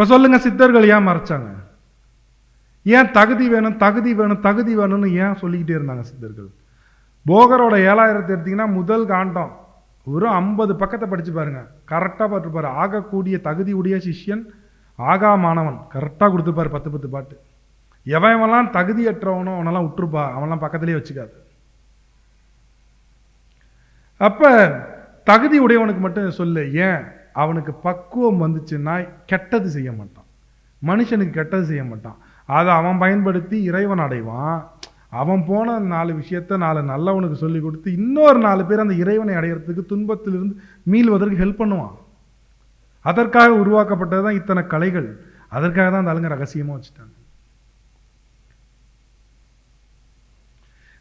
இப்போ சொல்லுங்க சித்தர்கள் ஏன் மறைச்சாங்க? ஏன் தகுதி வேணும் தகுதி வேணும் தகுதி வேணும்னு ஏன் சொல்லிக்கிட்டே இருந்தாங்க சித்தர்கள்? போகரோட ஏழாயிரத்தை எடுத்தீங்கன்னா முதல் காண்டம். வெறும் ஐம்பது பக்கத்தை படிச்சு பாருங்க. கரெக்டாக பார்த்துருப்பாரு ஆகக்கூடிய தகுதி உடைய சிஷ்யன் ஆகா மாணவன். கரெக்டாக கொடுத்துருப்பார் பத்து பத்து பாட்டு. எவன் எவன்லாம் தகுதியற்றவனோ அவனெல்லாம் விட்டுருப்பா அவனெல்லாம் பக்கத்துலேயே வச்சுக்காது. அப்ப தகுதி உடையவனுக்கு மட்டும் சொல்லு. ஏன்? அவனுக்கு பக்குவம் வந்துச்சுன்னா கெட்டது செய்ய மாட்டான். மனுஷனுக்கு கெட்டது செய்ய மாட்டான். அதை அவன் பயன்படுத்தி இறைவன் அடைவான். அவன் போன நாலு விஷயத்த நாலு நல்லவனுக்கு சொல்லி கொடுத்து இன்னொரு நாலு பேர் அந்த இறைவனை அடையிறதுக்கு துன்பத்திலிருந்து மீள்வதற்கு ஹெல்ப் பண்ணுவான். அதற்காக உருவாக்கப்பட்டது தான் இத்தனை கலைகள். அதற்காக தான் அந்த ஆளுங்க ரகசியமா வச்சுட்டாங்க.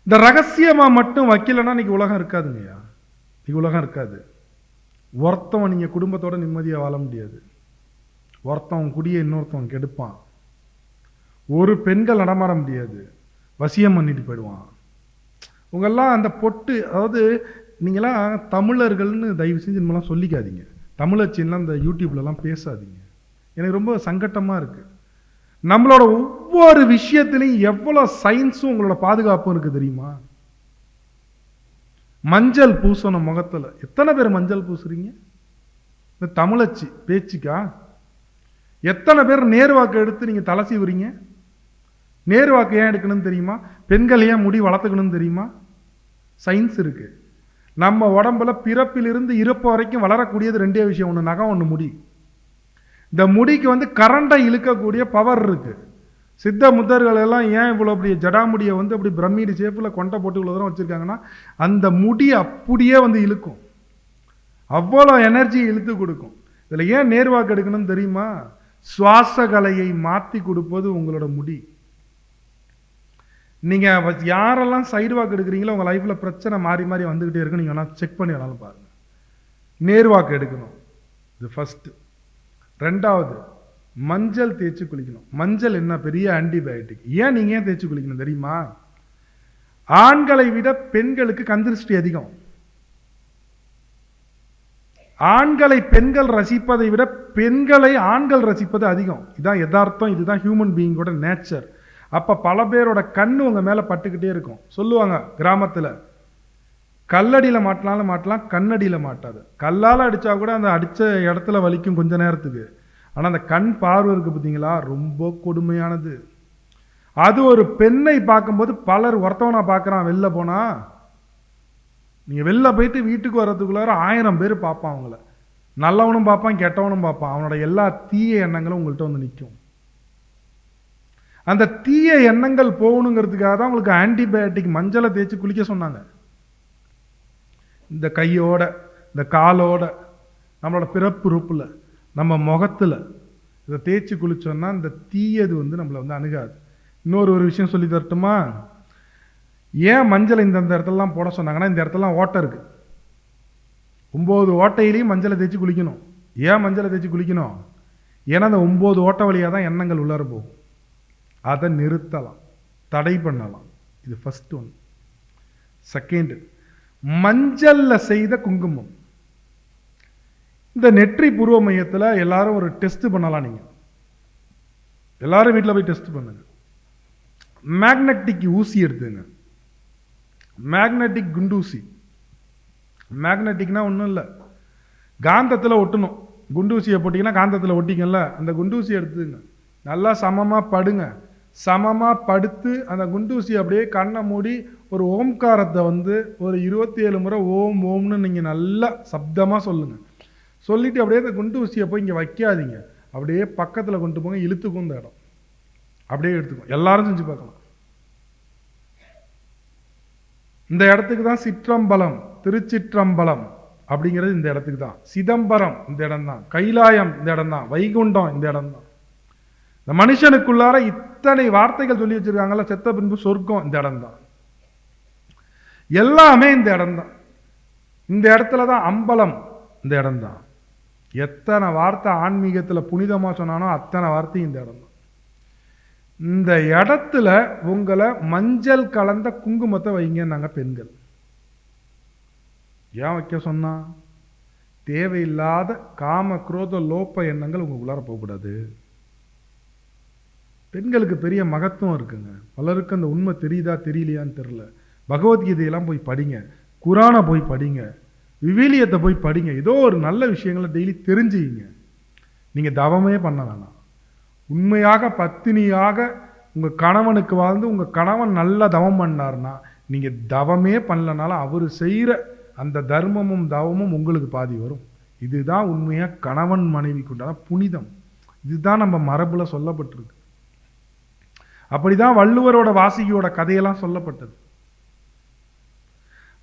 இந்த ரகசியமா மட்டும் வைக்கலன்னா இன்னைக்கு உலகம் இருக்காதுங்கய்யா. இன்னைக்கு உலகம் இருக்காது. ஒருத்தவன் நீங்கள் குடும்பத்தோட நிம்மதியாக வாழ முடியாது. ஒருத்தவன் குடியை இன்னொருத்தவன் கெடுப்பான். ஒரு பெண்கள் நடமாட முடியாது. வசியம் பண்ணிட்டு போயிடுவான். உங்கெல்லாம் அந்த பொட்டு அதாவது நீங்களாம் தமிழர்கள்னு தயவு செஞ்சு நம்மலாம் சொல்லிக்காதீங்க. தமிழச்சின்லாம் இந்த யூடியூப்லலாம் பேசாதீங்க. எனக்கு ரொம்ப சங்கட்டமாக இருக்குது நம்மளோட ஒவ்வொரு விஷயத்துலையும் எவ்வளோ சயின்ஸும் உங்களோட பாதுகாப்பும் இருக்குது தெரியுமா? மஞ்சள் பூசணும் முகத்தில். எத்தனை பேர் மஞ்சள் பூசுறீங்க? இந்த தமிழச்சி பேச்சுக்கா? எத்தனை பேர் நேர்வாக்கு எடுத்து நீங்கள் தலை சீவுறீங்க? நேர்வாக்கு ஏன் எடுக்கணும்னு தெரியுமா? பெண்கள் ஏன் முடி வளர்த்துக்கணும்னு தெரியுமா? சயின்ஸ் இருக்குது நம்ம உடம்புல பிறப்பிலிருந்து இறப்பு வரைக்கும் வளரக்கூடியது ரெண்டே விஷயம். ஒன்று நகம் ஒன்று முடி. இந்த முடிக்கு வந்து கரண்டை இழுக்கக்கூடிய பவர் இருக்குது சித்த முத்தர்கள் எல்லாம் ஏன் இவ்வளோ அப்படி ஜடாமுடியை வந்து அப்படி பிரம்மீடு சேப்பில் கொண்டை போட்டு இவ்வளோ தூரம் வச்சிருக்காங்கன்னா அந்த முடி அப்படியே வந்து இழுக்கும். அவ்வளோ எனர்ஜி இழுத்து கொடுக்கும். இதில் ஏன் நேர்வாக்கு எடுக்கணும்னு தெரியுமா? சுவாச கலையை மாற்றி கொடுப்பது உங்களோட முடி. நீங்கள் யாரெல்லாம் சைடு வாக்கு எடுக்கிறீங்களோ உங்கள் லைஃப்ல பிரச்சனை மாறி மாறி வந்துக்கிட்டே இருக்கும். நீங்கள் வேணால் செக் பண்ணி வேணாலும் பாருங்கள் நேர்வாக்கு எடுக்கணும். இது ஃபஸ்ட்டு ரெண்டாவது மஞ்சள் தேய்ச்சி குளிக்கணும். மஞ்சள் என்ன பெரிய ஆன்டிபயோட்டிக் ஏன் நீங்கள் ஏன் தேய்ச்சி குளிக்கணும் தெரியுமா? ஆண்களை விட பெண்களுக்கு கந்திருஷ்டி அதிகம். ஆண்களை பெண்கள் ரசிப்பதை விட பெண்களை ஆண்கள் ரசிப்பது அதிகம். இதான் யதார்த்தம் இதுதான் ஹியூமன் பீயிங்கோட நேச்சர் அப்போ பல பேரோட கண்ணு உங்கள் மேலே பட்டுக்கிட்டே இருக்கும். சொல்லுவாங்க கிராமத்தில் கல்லடியில் மாட்டினாலும் மாட்டலாம் கண்ணடியில் மாட்டாது. கல்லால் அடித்தா கூட அந்த அடித்த இடத்துல வலிக்கும் கொஞ்ச நேரத்துக்கு. ஆனால் அந்த கண் பார்வை இருக்குது பார்த்தீங்களா? ரொம்ப கொடுமையானது. அது ஒரு பெண்ணை பார்க்கும்போது பலர் ஒருத்தவனா பார்க்குறான் வெளில போனால் நீங்கள் வெளில போயிட்டு வீட்டுக்கு வர்றதுக்குள்ளார ஆயிரம் பேர் பார்ப்பான் அவங்கள. நல்லவனும் பார்ப்பான் கெட்டவனும் பார்ப்பான். அவனோட எல்லா தீய எண்ணங்களும் உங்கள்கிட்ட வந்து நிற்கும் அந்த தீய எண்ணங்கள் போகணுங்கிறதுக்காக தான் உங்களுக்கு ஆன்டிபயோட்டிக் மஞ்சளை தேய்ச்சி குளிக்க சொன்னாங்க. இந்த கையோட இந்த காலோட நம்மளோட பிறப்பு ரூப்பில் நம்ம முகத்தில் இதை தேய்ச்சி குளித்தோன்னா இந்த தீயது வந்து நம்மளை வந்து அணுகாது. இன்னொரு ஒரு விஷயம் சொல்லி தரட்டுமா? ஏன் மஞ்சள் இந்த இடத்துலலாம் போட சொன்னாங்கன்னா இந்த இடத்துலலாம் ஓட்டை இருக்குது ஒம்பது ஓட்டையிலையும் மஞ்சளை தேய்ச்சி குளிக்கணும். ஏன் மஞ்சளை தேய்ச்சி குளிக்கணும்? ஏன்னா அந்த ஒம்பது ஓட்டை வழியாக தான் எண்ணங்கள் உள்ளார போகும். அதை நிறுத்தலாம். தடை பண்ணலாம். இது ஃபஸ்ட் ஒன் செகண்டு மஞ்சளில் செய்த குங்குமம். இந்த நெற்றி பூர்வ மையத்தில் எல்லாரும் ஒரு டெஸ்ட் பண்ணலாம் நீங்கள் எல்லாரும் வீட்டில் போய் டெஸ்ட் பண்ணுங்க. மேக்னெட்டிக் ஊசி எடுத்துங்க. மேக்னெட்டிக் குண்டூசி மேக்னெட்டிக்னா ஒன்றும் இல்லை. காந்தத்தில் ஒட்டணும். குண்டூசியை போட்டிங்கன்னா காந்தத்தில் ஒட்டிங்கல்ல அந்த குண்டூசி எடுத்துங்க. நல்லா சமமாக படுங்க. சமமாக படுத்து அந்த குண்டூசி அப்படியே கண்ணை மூடி ஒரு ஓம்காரத்தை வந்து ஒரு இருபத்தி ஏழு முறை ஓம் ஓம்னு நீங்கள் நல்லா சப்தமாக சொல்லுங்கள் சொல்லிட்டு அப்படியே அந்த குண்டூசியை போய் இங்கே வைக்காதீங்க. அப்படியே பக்கத்தில் கொண்டு போங்க இழுத்துக்கும் இந்த இடம். அப்படியே எடுத்துக்கும் எல்லாரும் செஞ்சு பார்க்கலாம். இந்த இடத்துக்கு தான் சிற்றம்பலம் திருச்சிற்றம்பலம் அப்படிங்கிறது இந்த இடத்துக்கு தான். சிதம்பரம் இந்த இடம் தான். கைலாயம் இந்த இடம் தான். வைகுண்டம் இந்த இடம் தான். இந்த மனுஷனுக்குள்ளார இத்தனை வார்த்தைகள் சொல்லி வச்சிருக்காங்கல்ல செத்த பின்பு சொர்க்கம் இந்த இடம் தான். எல்லாமே இந்த இடம் தான். இந்த இடத்துல தான் அம்பலம் இந்த இடம் தான். எத்தனை வார்த்தை ஆன்மீகத்தில் புனிதமாக சொன்னானோ அத்தனை வார்த்தை இந்த இடம் தான். இந்த இடத்துல உங்களை மஞ்சள் கலந்த குங்குமத்தை வைங்கன்னாங்க பெண்கள். ஏன் வைக்க சொன்னா? தேவையில்லாத காம குரோத லோப்ப எண்ணங்கள் உங்கள் உள்ளார போகக்கூடாது. பெண்களுக்கு பெரிய மகத்துவம் இருக்குங்க. பலருக்கு அந்த உண்மை தெரியுதா தெரியலையான்னு தெரில பகவத்கீதையெல்லாம் போய் படிங்க. குரானை போய் படிங்க. விவிலியத்தை போய் படிங்க. ஏதோ ஒரு நல்ல விஷயங்களை டெய்லி தெரிஞ்சுக்கிங்க. நீங்கள் தவமே பண்ண வேணாம். உண்மையாக பத்தினியாக உங்கள் கணவனுக்கு வாழ்ந்து உங்கள் கணவன் நல்லா தவம் பண்ணார்னா நீங்கள் தவமே பண்ணலனாலும் அவர் செய்கிற அந்த தர்மமும் தவமும் உங்களுக்கு பாதி வரும். இதுதான் உண்மையாக கணவன் மனைவிக்கு உண்டான புனிதம். இதுதான் நம்ம மரபுல சொல்லப்பட்டிருக்கு. அப்படிதான் வள்ளுவரோட வாசிகையோட கதையெல்லாம் சொல்லப்பட்டது.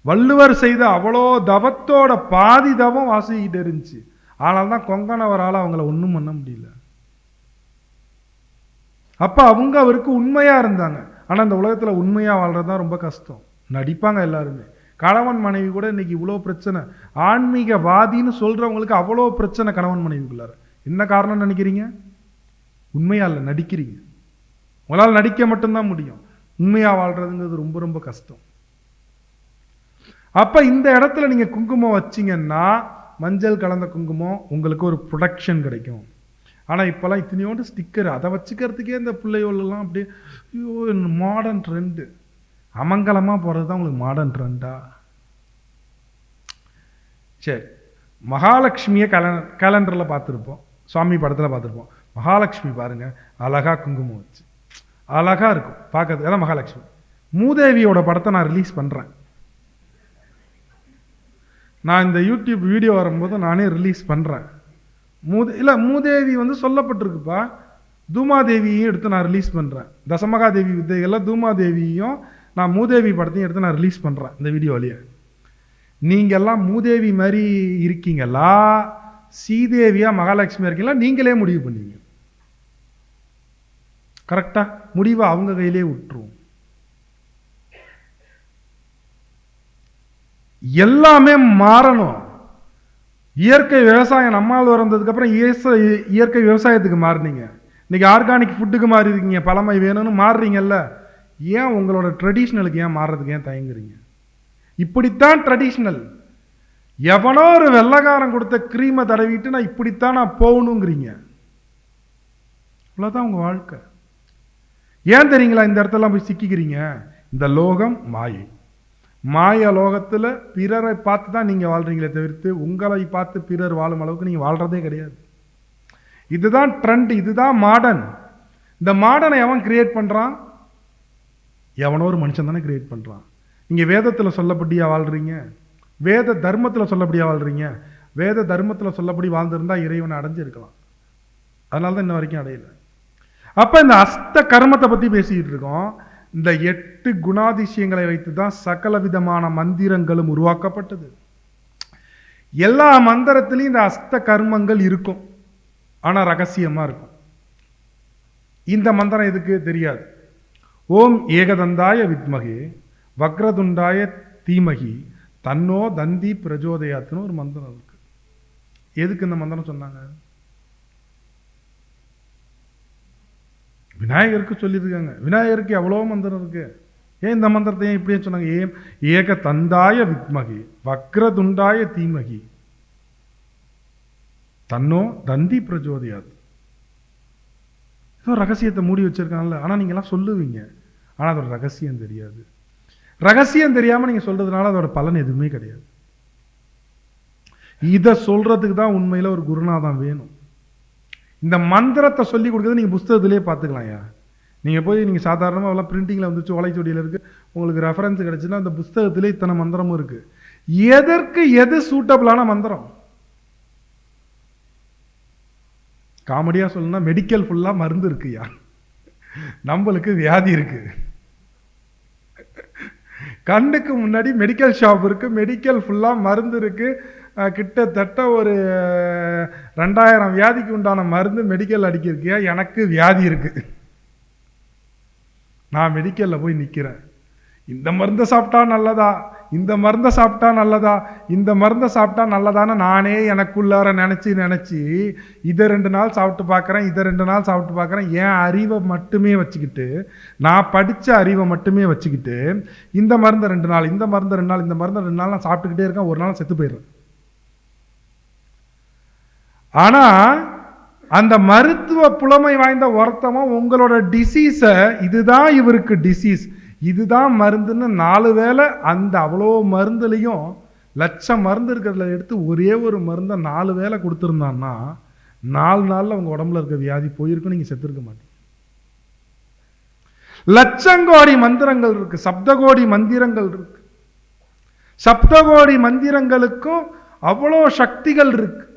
வள்ளுவர் செய்த அவ்வளோ தவத்தோட பாதி தவம் வாசிக்கிட்டு இருந்துச்சு. ஆனால் தான் கொங்கனவரால் அவங்கள ஒன்றும் பண்ண முடியல. அப்போ அவங்க அவருக்கு உண்மையாக இருந்தாங்க. ஆனால் இந்த உலகத்தில் உண்மையாக வாழ்கிறது தான் ரொம்ப கஷ்டம். நடிப்பாங்க எல்லாருமே. கணவன் மனைவி கூட இன்னைக்கு இவ்வளோ பிரச்சனை. ஆன்மீகவாதின்னு சொல்கிறவங்களுக்கு அவ்வளோ பிரச்சனை கணவன் மனைவிக்குள்ளார. என்ன காரணம்னு நினைக்கிறீங்க? உண்மையாக இல்லை நடிக்கிறீங்க. உங்களால் நடிக்க மட்டும்தான் முடியும். உண்மையாக வாழ்கிறதுங்கிறது ரொம்ப ரொம்ப கஷ்டம். அப்போ இந்த இடத்துல நீங்கள் குங்குமம் வச்சீங்கன்னா மஞ்சள் கலந்த குங்குமம் உங்களுக்கு ஒரு ப்ரொடக்ஷன் கிடைக்கும். ஆனால் இப்போல்லாம் இத்தனையோண்டு ஸ்டிக்கர் அதை வச்சுக்கிறதுக்கே இந்த பிள்ளையோலாம் அப்படியே ஐயோ மாடர்ன் ட்ரெண்டு அமங்கலமாக போகிறது தான் உங்களுக்கு மாடர்ன் ட்ரெண்டா சரி. மகாலட்சுமியை கல கேலண்டரில் பார்த்துருப்போம். சுவாமி படத்தில் பார்த்துருப்போம். மகாலட்சுமி பாருங்கள் அழகாக குங்குமம் வச்சு. அழகாக இருக்கும். பார்க்கறதுக்கு அதான் மகாலட்சுமி. மூதேவியோட படத்தை நான் ரிலீஸ் பண்ணுறேன் நான் இந்த யூடியூப் வீடியோ வரும்போது நானே ரிலீஸ் பண்ணுறேன் மூதே இல்லை மூதேவி வந்து சொல்லப்பட்டிருக்குப்பா. தூமாதேவியையும் எடுத்து நான் ரிலீஸ் பண்ணுறேன் தசமகாதேவி வித்தைகளில் தூமாதேவியும் நான் மூதேவி படத்தையும் எடுத்து நான் ரிலீஸ் பண்ணுறேன் இந்த வீடியோ வழியை. எல்லாம் மூதேவி மாதிரி இருக்கீங்களா? சீதேவியாக மகாலட்சுமி இருக்கீங்களா? நீங்களே முடிவு பண்ணுவீங்க கரெக்டாக முடிவை அவங்க கையிலே விட்டுருவோம் எல்லாமே மாறணும். இயற்கை விவசாயம் நம்மால் வந்ததுக்கப்புறம் இயற்கை விவசாயத்துக்கு மாறினீங்க. இன்னைக்கு ஆர்கானிக் ஃபுட்டுக்கு மாறி இருக்கீங்க பழமை வேணும்னு மாறுறீங்கல்ல. ஏன் உங்களோட ட்ரெடிஷ்னலுக்கு ஏன் மாறுறதுக்கு ஏன் தயங்குறீங்க? இப்படித்தான் ட்ரெடிஷ்னல் எவனோ ஒரு வெள்ளைக்காரன் கொடுத்த க்ரீமை தடவிட்டு நான் இப்படித்தான் நான் போகணுங்கிறீங்க. இவ்வளோதான் உங்கள் வாழ்க்கை. ஏன் தெரியுங்களா இந்த இடத்தெல்லாம் போய் சிக்கிக்கிறீங்க? இந்த லோகம் மாயை. மாய லோகத்தில் பிறரை பார்த்து தான் நீங்கள் வாழ்கிறீங்களே தவிர்த்து உங்களை பார்த்து பிறர் வாழும் அளவுக்கு நீங்கள் வாழ்கிறதே கிடையாது. இதுதான் ட்ரெண்ட் இதுதான் மாடர்ன் இந்த மாடர்னை எவன் கிரியேட் பண்ணுறான் எவனோ ஒரு மனுஷன் தானே கிரியேட் பண்ணுறான் நீங்கள் வேதத்தில் சொல்லப்படியாக வாழ்கிறீங்க வேத தர்மத்தில் சொல்லப்படியாக வாழ்கிறீங்க வேத தர்மத்தில் சொல்லப்படி வாழ்ந்திருந்தால் இறைவனை அடைஞ்சிருக்கலாம். அதனால தான் இன்ன வரைக்கும் அடையலை. அப்போ இந்த அஸ்த கர்மத்தை பற்றி பேசிக்கிட்டு இருக்கோம். இந்த எட்டு குணாதிசயங்களை வைத்து தான் சகல விதமான மந்திரங்களும் உருவாக்கப்பட்டது. எல்லா மந்திரத்திலையும் இந்த அஸ்த கர்மங்கள் இருக்கும். ஆனால் ரகசியமா இருக்கும். இந்த மந்திரம் எதுக்கு தெரியாது. ஓம் ஏகதந்தாய வித்மகே வக்ரதுண்டாய தீமகி தன்னோ தந்தி பிரஜோதயாத்துன்னு ஒரு மந்திரம் இருக்கு. எதுக்கு இந்த மந்திரம் சொன்னாங்க? விநாயகருக்கு சொல்லியிருக்காங்க. விநாயகருக்கு எவ்வளோ மந்திரம் இருக்கு. ஏன் இந்த மந்திரத்தை ஏன் இப்படியே சொன்னாங்க? ஏன்? ஏக தந்தாய வித்மகி வக்ரதுண்டாய தீமகி. தன்னோ தந்தி பிரஜோதியாது. ஏதோ ரகசியத்தை மூடி வச்சுருக்காங்கல்ல. ஆனா நீங்க எல்லாம் சொல்லுவீங்க. ஆனா அதோட ரகசியம் தெரியாது. ரகசியம் தெரியாம நீங்க சொல்றதுனால அதோட பலன் எதுவுமே கிடையாது. இதை சொல்றதுக்கு தான் உண்மையில ஒரு குருநாதம் வேணும். இந்த மந்திரத்தை சொல்லி கொடுக்குறது நீங்க புஸ்தகத்திலே பார்த்துக்கலாம்யா நீங்க போய் நீங்க சாதாரணமா எல்லாம் பிரிண்டிங்ல வந்துச்சு ஓலைச்சொடியில் இருக்கு. உங்களுக்கு ரெஃபரன்ஸ் கிடைச்சுன்னா அந்த புஸ்தகத்திலே இத்தனை மந்திரமும் இருக்கு. எதற்கு எது சூட்டபிளான மந்திரம்? காமெடியா சொல்லணும்னா மெடிக்கல் ஃபுல்லா மருந்து இருக்குயா நம்மளுக்கு வியாதி இருக்கு. கண்ணுக்கு முன்னாடி மெடிக்கல் ஷாப் இருக்கு மெடிக்கல் ஃபுல்லா மருந்து இருக்கு. கிட்டத்தட்ட ஒரு ரெண்டாயிரம் வியாதிக்கு உண்டான மருந்து மெடிக்கல் அடிக்கிருக்கியா? எனக்கு வியாதி இருக்குது நான் மெடிக்கலில் போய் நிற்கிறேன் இந்த மருந்தை சாப்பிட்டா நல்லதா? இந்த மருந்தை சாப்பிட்டா நல்லதா? இந்த மருந்தை சாப்பிட்டா நல்லதான்னு நானே எனக்குள்ளார நினச்சி நினச்சி இதை ரெண்டு நாள் சாப்பிட்டு பார்க்குறேன் இதை ரெண்டு நாள் சாப்பிட்டு பார்க்குறேன். என் அறிவை மட்டுமே வச்சுக்கிட்டு நான் படித்த அறிவை மட்டுமே வச்சுக்கிட்டு இந்த மருந்தை ரெண்டு நாள் இந்த மருந்தை ரெண்டு நாள் இந்த மருந்தை ரெண்டு நாள் நான் சாப்பிட்டுக்கிட்டே இருக்கேன் ஒரு நாள் செத்து போயிடுறேன். ஆனால் அந்த மருத்துவ புலமை வாய்ந்த ஒருத்தவன் உங்களோட டிசீஸை இதுதான் இவருக்கு டிசீஸ் இதுதான் மருந்துன்னு நாலு வேளை அந்த அவ்வளோ மருந்துலேயும் லட்சம் மருந்து இருக்கிறதுல எடுத்து ஒரே ஒரு மருந்தை நாலு வேளை கொடுத்துருந்தான்னா நாலு நாளில் உங்கள் உடம்புல இருக்க வியாதி போயிருக்கும் நீங்கள் செத்துருக்க மாட்டீங்க. லட்சங்கோடி மந்திரங்கள் இருக்கு சப்தகோடி மந்திரங்கள் இருக்கு. சப்தகோடி மந்திரங்களுக்கும் அவ்வளோ சக்திகள் இருக்குது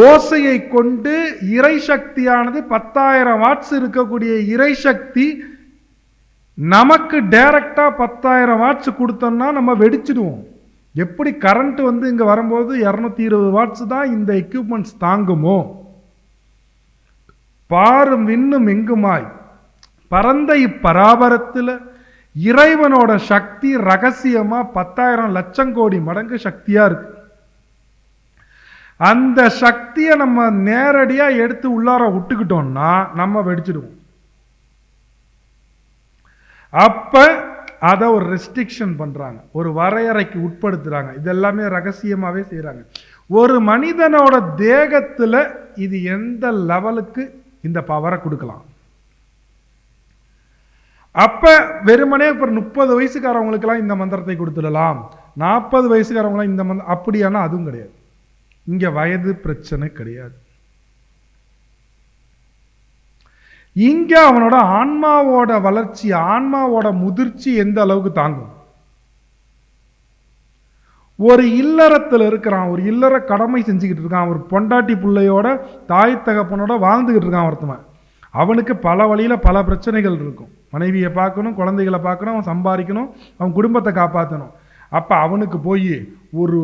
ஓசையை கொண்டு இறை சக்தியானது பத்தாயிரம் வாட்ஸ் இருக்கக்கூடிய இறை சக்தி நமக்கு டைரக்டா பத்தாயிரம் வாட்ஸ் கொடுத்தோம்னா நம்ம வெடிச்சிடுவோம். எப்படி கரண்ட் வந்து இங்க வரும்போது இரநூத்தி இருபது வாட்ஸ் தான் இந்த எக்யூப்மெண்ட்ஸ் தாங்குமோ? பாரும் விண்ணும் எங்குமாய்? பரந்த இப்பராபரத்தில் இறைவனோட சக்தி ரகசியமாக பத்தாயிரம் லட்சம் கோடி மடங்கு சக்தியாக இருக்கு. அந்த சக்தியை நம்ம நேரடியாக எடுத்து உள்ளார விட்டுக்கிட்டோம்னா நம்ம வெடிச்சிடுவோம். அப்போ அதை ஒரு ரெஸ்ட்ரிக்ஷன் பண்ணுறாங்க ஒரு வரையறைக்கு உட்படுத்துகிறாங்க இது எல்லாமே செய்கிறாங்க ஒரு மனிதனோட தேகத்தில் இது எந்த லெவலுக்கு இந்த பவரை கொடுக்கலாம். அப்போ வெறுமனே இப்போ முப்பது வயசுக்காரவங்களுக்கெல்லாம் இந்த மந்திரத்தை கொடுத்துடலாம். நாற்பது வயசுக்காரவங்களாம் இந்த மந்திரம் அப்படியானா அதுவும் கிடையாது. இங்கே வயது பிரச்சனை கிடையாது. இங்கே அவனோட ஆன்மாவோட வளர்ச்சி ஆன்மாவோட முதிர்ச்சி எந்த அளவுக்கு தாங்கும்? ஒரு இல்லறத்தில் இருக்கிறான் ஒரு இல்லற கடமை செஞ்சுக்கிட்டு இருக்கான் ஒரு பொண்டாட்டி பிள்ளையோட தாய் தகப்பனோட வாழ்ந்துக்கிட்டு இருக்கான் ஒருத்தவன். அவனுக்கு பல வழியில் பல பிரச்சனைகள் இருக்கும். மனைவியை பார்க்கணும் குழந்தைகளை பார்க்கணும் அவன் சம்பாதிக்கணும் அவன் குடும்பத்தை காப்பாற்றணும் அப்போ அவனுக்கு போய் ஒரு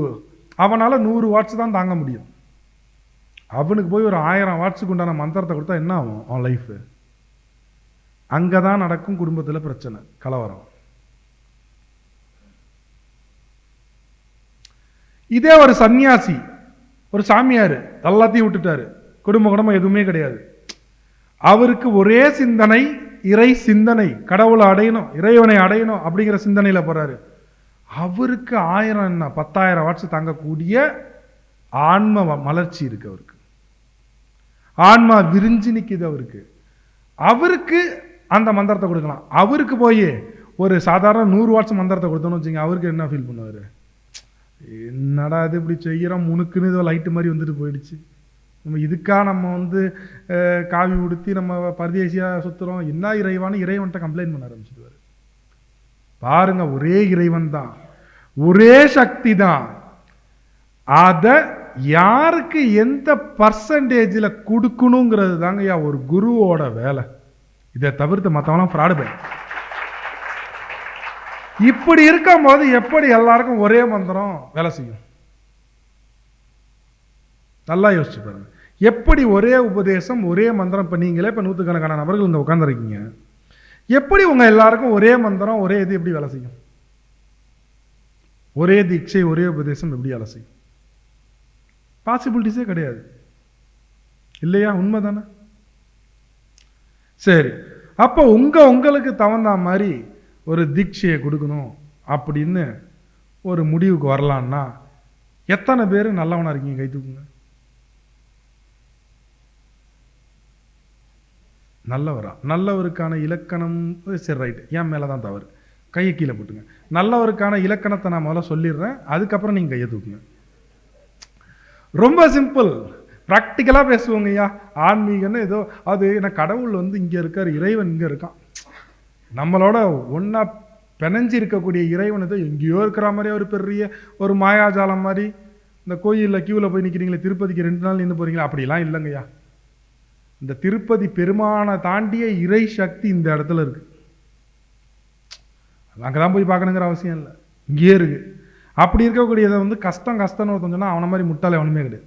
அவனால நூறு வாட்ஸ் தான் தாங்க முடியும். அவனுக்கு போய் ஒரு ஆயிரம் வாட்ஸுக்கு உண்டான மந்திரத்தை கொடுத்தா என்ன ஆகும்? அவன் லைஃப் அங்கதான் நடக்கும் குடும்பத்துல பிரச்சனை கலவரம். இதே ஒரு சன்னியாசி ஒரு சாமியார் எல்லாத்தையும் விட்டுட்டாரு. குடும்ப குடும்பம் எதுவுமே கிடையாது. அவருக்கு ஒரே சிந்தனை இறை சிந்தனை. கடவுளை அடையணும் இறைவனை அடையணும் அப்படிங்கிற சிந்தனையில போறாரு. அவருக்கு ஆயிரம் என்ன பத்தாயிரம் வாட்ஸ் தாங்கக்கூடிய ஆன்ம வ- மலர்ச்சி இருக்கு அவருக்கு. ஆன்மா விரிஞ்சு நிற்கிது அவருக்கு. அவருக்கு அந்த மந்திரத்தை கொடுக்கலாம். அவருக்கு போய் ஒரு சாதாரண நூறு வாட்ஸ் மந்திரத்தை கொடுத்தோம்னு வச்சுங்க அவருக்கு என்ன ஃபீல் பண்ணுவார்? என்னடா இது இப்படி செய்கிறோம் முணுக்குன்னு ஏதோ லைட்டு மாதிரி வந்துட்டு போயிடுச்சு. நம்ம இதுக்காக நம்ம வந்து காவி உடுத்தி நம்ம பரதேசியாக சுற்றுறோம் என்ன இறைவான்னு இறைவன்கிட்ட கம்ப்ளைண்ட் பண்ண ஆரம்பிச்சிடுவார். பாருங்க ஒரே இறைவன் தான் ஒரே சக்தி தான் அதை யாருக்கு எந்த பர்சன்டேஜில் கொடுக்கணுங்கிறது தாங்கய்யா ஒரு குருவோட வேலை. இதை தவிர்த்து மற்றவங்களாம் ஃப்ராடு பண்ண இப்படி இருக்கும்போது எப்படி எல்லாருக்கும் ஒரே மந்திரம் வேலை செய்யும்? நல்லா யோசிச்சு பாருங்க. எப்படி ஒரே உபதேசம் ஒரே மந்திரம்? இப்போ நீங்களே இப்போ நூற்றுக்கணக்கான நபர்கள் இங்கே உட்காந்துருக்கீங்க எப்படி உங்கள் எல்லாருக்கும் ஒரே மந்திரம் ஒரே இது எப்படி வேலை செய்யும்? ஒரே தீட்சை ஒரே உபதேசம் எப்படி வேலை செய்யும்? பாசிபிலிட்டிஸே கிடையாது. இல்லையா? உண்மை தானே சரி. அப்போ உங்கள் உங்களுக்கு தகுந்த மாதிரி ஒரு தீட்சையை கொடுக்கணும் அப்படின்னு ஒரு முடிவுக்கு வரலான்னா எத்தனை பேர் நல்லவனாக இருக்கீங்க? கை தூக்குங்க. நல்லவரா. நல்லவருக்கான இலக்கணம் சரி ரைட் என் மேலே தான் தவறு. கையை கீழே போட்டுங்க. நல்லவருக்கான இலக்கணத்தை நான் முதல்ல சொல்லிடுறேன். அதுக்கப்புறம் நீங்கள் கையை தூக்குங்க. ரொம்ப சிம்பிள் ப்ராக்டிக்கலாக பேசுவோங்க ஐயா. ஆன்மீகன்னு ஏதோ அது என்ன கடவுள் வந்து இங்கே இருக்கார் இறைவன் இங்கே இருக்கான். நம்மளோட ஒன்றா பிணைஞ்சு இருக்கக்கூடிய இறைவன் ஏதோ எங்கேயோ இருக்கிற மாதிரி ஒரு பெரிய ஒரு மாயாஜாலம் மாதிரி. இந்த கோயிலில் கியூவில் போய் நிற்கிறீங்களே திருப்பதிக்கு ரெண்டு நாள் நின்று போகிறீங்களா அப்படிலாம் இல்லைங்கய்யா இந்த திருப்பதி பெருமானை தாண்டிய இறை சக்தி இந்த இடத்துல இருக்கு. அங்கே தான் போய் பார்க்கணுங்கிற அவசியம் இல்லை. இங்கேயே இருக்குது அப்படி இருக்கக்கூடியதை வந்து கஷ்டம் கஷ்டம்னு ஒருத்தன் சொன்னால் அவனை மாதிரி முட்டாளே எவனுமே கிடையாது.